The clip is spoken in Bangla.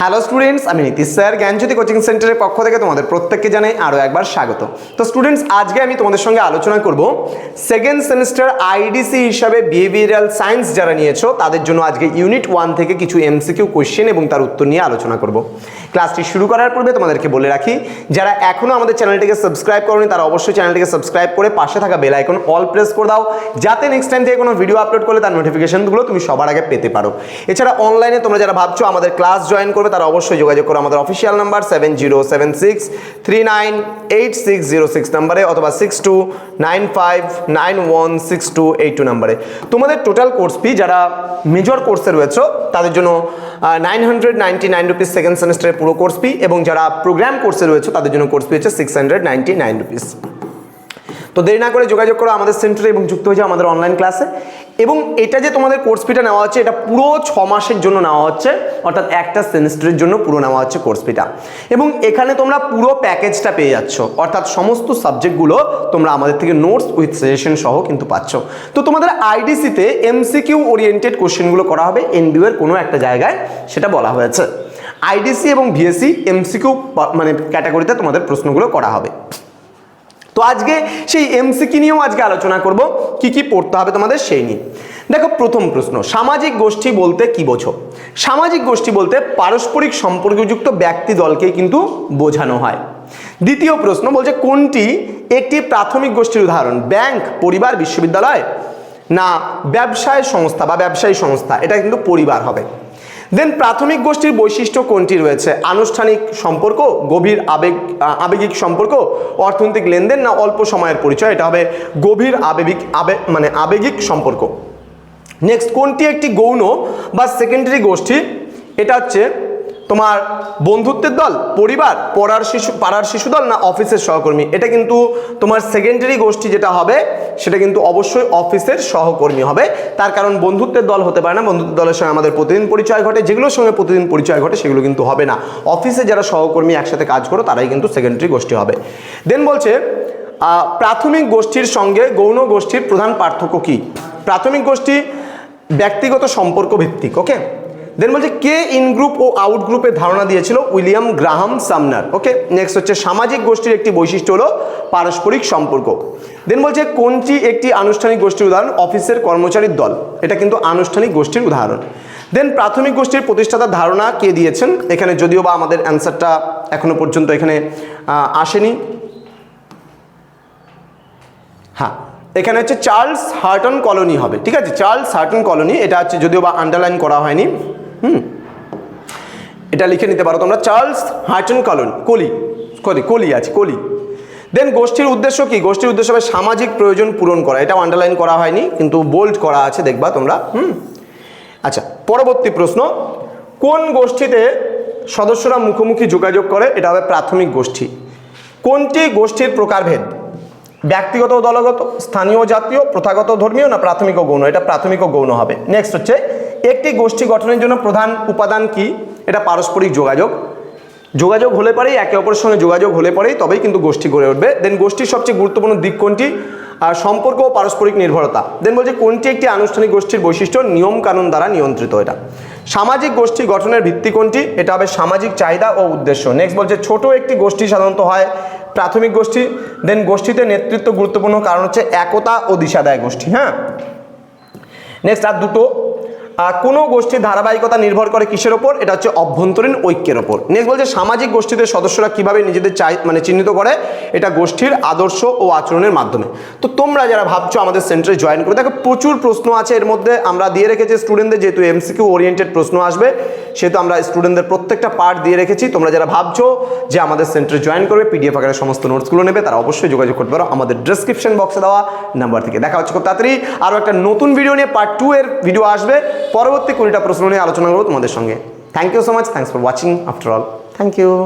হ্যালো স্টুডেন্টস আমি নীতিশ স্যার, জ্ঞানজ্যোতি কোচিং সেন্টারের পক্ষ থেকে তোমাদের প্রত্যেককে জানাই আরও একবার স্বাগত। তো স্টুডেন্টস আজকে আমি তোমাদের সঙ্গে আলোচনা করব সেকেন্ড সেমিস্টার আইডিসি হিসাবে বিহেভিয়ারাল সায়েন্স যারা নিয়েছো, তাদের জন্য আজকে ইউনিট ওয়ান থেকে কিছু এমসিকিউ কোশ্চেন এবং তার উত্তর নিয়ে আলোচনা করব। ক্লাসটি শুরু করার পূর্বে তোমাদেরকে বলে রাখি, যারা এখনও আমাদের চ্যানেলটিকে সাবস্ক্রাইব করনি, তারা অবশ্যই চ্যানেলটিকে সাবস্ক্রাইব করে পাশে থাকা বেল আইকন অল প্রেস করে দাও, যাতে নেক্সট টাইম থেকে কোনো ভিডিও আপলোড করলে তার নোটিফিকেশনগুলো তুমি সবার আগে পেতে পারো। এছাড়া অনলাইনে তোমরা যারা ভাবছ আমাদের ক্লাস জয়েন করবে তারা অবশ্যই যোগাযোগ করো আমাদের official number seven zero seven six three nine eight six zero six নাম্বারে অথবা six two nine five nine one six two eight two নাম্বারে তোমাদের টোটাল কোর্স ফি যারা মেজর কোর্সে রয়েছে, তাদের জন্য nine hundred ninety nine rupees second সেমিস্টারের পুরো কোর্স ফি এবং যারা প্রোগ্রাম কোর্সে রয়েছে, তাদের জন্য কোর্স ফি হচ্ছে six hundred ninety nine rupees তো দেরি না করে যোগাযোগ করো আমাদের সেন্টারে এবং যুক্ত হয়ে যাও আমাদের অনলাইন ক্লাসে এবং এটা যে তোমাদের কোর্স ফিটা নেওয়া হচ্ছে, এটা পুরো ছ মাসের জন্য নেওয়া হচ্ছে, অর্থাৎ একটা সেমিস্টারের জন্য পুরো নেওয়া হচ্ছে কোর্স ফিটা এবং এখানে তোমরা পুরো প্যাকেজটা পেয়ে যাচ্ছ, অর্থাৎ সমস্ত সাবজেক্টগুলো তোমরা আমাদের থেকে নোটস উইথ সাজেশন সহ কিন্তু পাচ্ছ। তো তোমাদের আইডিসিতে এমসিকিউ ওরিয়েন্টেড কোশ্চেনগুলো করা হবে এনবিউ এর কোনো একটা জায়গায় সেটা বলা হয়েছে। আইডিসি এবং ভিএসসি এমসিকিউ মানে ক্যাটাগরিতে তোমাদের প্রশ্নগুলো করা হবে। তো আজকে সেই এমসিকি নিয়েও আজকে আলোচনা করব। কি কি পড়তে হবে তোমাদের সেই নিয়ে। দেখো, প্রথম প্রশ্ন, সামাজিক গোষ্ঠী বলতে কি বোঝো? সামাজিক গোষ্ঠী বলতে পারস্পরিক সম্পর্কযুক্ত ব্যক্তি দলকেই কিন্তু বোঝানো হয়। দ্বিতীয় প্রশ্ন বলছে, কোনটি একটি প্রাথমিক গোষ্ঠীর উদাহরণ? ব্যাংক, পরিবার, বিশ্ববিদ্যালয়? না, ব্যবসায় সংস্থা বা ব্যবসায়ী সংস্থা, এটা কিন্তু পরিবার হবে। দেন প্রাথমিক গোষ্ঠীর বৈশিষ্ট্য কোনটি রয়েছে? আনুষ্ঠানিক সম্পর্ক, গভীর আবেগ আবেগিক সম্পর্ক, অর্থনৈতিক লেনদেন না অল্প সময়ের পরিচয়? এটা হবে গভীর আবেগিক, আবে মানে আবেগিক সম্পর্ক। নেক্সট কোনটি একটি গৌণ বা সেকেন্ডারি গোষ্ঠী? এটা হচ্ছে তোমার বন্ধুত্বের দল, পরিবার, পড়ার শিশু, পাড়ার শিশু দল না অফিসের সহকর্মী? এটা কিন্তু তোমার সেকেন্ডারি গোষ্ঠী যেটা হবে, সেটা কিন্তু অবশ্যই অফিসের সহকর্মী হবে। তার কারণ বন্ধুত্বের দল হতে পারে না। বন্ধুত্বের দলের সঙ্গে আমাদের প্রতিদিন পরিচয় ঘটে। যেগুলোর সঙ্গে প্রতিদিন পরিচয় ঘটে, সেগুলো কিন্তু হবে না। অফিসে যারা সহকর্মী একসাথে কাজ করো, তারাই কিন্তু সেকেন্ডারি গোষ্ঠী হবে। দেন বলছে প্রাথমিক গোষ্ঠীর সঙ্গে গৌণ গোষ্ঠীর প্রধান পার্থক্য কি? প্রাথমিক গোষ্ঠী ব্যক্তিগত সম্পর্ক ভিত্তিক ওকে দেন বলছে, কে ইন গ্রুপ ও আউট গ্রুপের ধারণা দিয়েছিল? William Graham Sumner. Okay next হচ্ছে, সামাজিক গোষ্ঠীর একটি বৈশিষ্ট্য হলো পারস্পরিক সম্পর্ক। দেন বলছে, কোনটি একটি আনুষ্ঠানিক গোষ্ঠীর উদাহরণ? অফিসের কর্মচারীর দল। এটা কিন্তু আনুষ্ঠানিক গোষ্ঠীর উদাহরণ। দেন প্রাথমিক গোষ্ঠীর প্রতিষ্ঠাতার ধারণা কে দিয়েছেন? এখানে যদিও বা আমাদের অ্যান্সারটা এখনও পর্যন্ত এখানে আসেনি। হ্যাঁ এখানে হচ্ছে, চার্লস হার্টন কলোনি হবে। ঠিক আছে, চার্লস হার্টন কলোনি, এটা হচ্ছে, যদিও বা আন্ডারলাইন করা হয়নি। হুম। এটা লিখে নিতে পারো তোমরা, চার্লস হার্টন কলোনি, কলি কলি কলি আছে, কলি। দেন গোষ্ঠীর উদ্দেশ্য কি? গোষ্ঠীর উদ্দেশ্য হবে সামাজিক প্রয়োজন পূরণ করা। এটা আন্ডারলাইন করা হয়নি, কিন্তু বোল্ড করা আছে, দেখবা তোমরা, হুম। আচ্ছা পরবর্তী প্রশ্ন, কোন গোষ্ঠীতে সদস্যরা মুখোমুখি যোগাযোগ করে? এটা হবে প্রাথমিক গোষ্ঠী। কোনটি গোষ্ঠীর প্রকারভেদ? ব্যক্তিগত দলগত, স্থানীয় জাতীয়, প্রথাগত ধর্মীয়, না প্রাথমিক ও গৌণ? এটা প্রাথমিক ও গৌণ হবে। নেক্সট হচ্ছে একটি গোষ্ঠী গঠনের জন্য প্রধান উপাদান কি? এটা পারস্পরিক যোগাযোগ। যোগাযোগ হলে পরেই একে অপরের সঙ্গে যোগাযোগ হলে পরেই তবেই কিন্তু গোষ্ঠী গড়ে উঠবে। দেন গোষ্ঠীর সবচেয়ে গুরুত্বপূর্ণ দিক কোনটি? আর সম্পর্ক ও পারস্পরিক নির্ভরতা। দেন বলছে, কোনটি একটি আনুষ্ঠানিক গোষ্ঠীর বৈশিষ্ট্য? নিয়ম কানুন দ্বারা নিয়ন্ত্রিত এটা। সামাজিক গোষ্ঠী গঠনের ভিত্তি কোনটি? এটা হবে সামাজিক চাহিদা ও উদ্দেশ্য। নেক্সট বলছে, ছোট একটি গোষ্ঠী সাধারণত হয় প্রাথমিক গোষ্ঠী। দেন গোষ্ঠীতে নেতৃত্ব গুরুত্বপূর্ণ কারণ হচ্ছে একতা ও দিশাদায় গোষ্ঠী হ্যাঁ? নেক্সট আর দুটো কোনো গোষ্ঠীর ধারাবাহিকতা নির্ভর করে কিসের ওপর? এটা হচ্ছে অভ্যন্তরীণ ঐক্যের ওপর। নেক্সট বলছে, সামাজিক গোষ্ঠীতে সদস্যরা কীভাবে নিজেদের চাই মানে চিহ্নিত করে? এটা গোষ্ঠীর আদর্শ ও আচরণের মাধ্যমে। তো তোমরা যারা ভাবছ আমাদের সেন্টারে জয়েন করে দেখো প্রচুর প্রশ্ন আছে, এর মধ্যে আমরা দিয়ে রেখেছি স্টুডেন্টদের যেহেতু এমসিকিউ ওরিয়েন্টেড প্রশ্ন আসবে, সেহেতু আমরা স্টুডেন্টদের প্রত্যেকটা পার্ট দিয়ে রেখেছি। তোমরা যারা ভাবছ যে আমাদের সেন্টারে জয়েন করবে পিডিএফ আকারে সমস্ত নোটসগুলো নেবে, তারা অবশ্যই যোগাযোগ করতে পারো আমাদের ডেসক্রিপশন বক্সে দেওয়া নাম্বার থেকে। দেখা হচ্ছে খুব তাড়াতাড়ি। আরও একটা নতুন ভিডিও নিয়ে পার্ট টু এর ভিডিও আসবে। পরবর্তী কুড়িটা প্রশ্ন নিয়ে আলোচনা করব তোমাদের সঙ্গে। Thank you so much thanks for watching after all thank you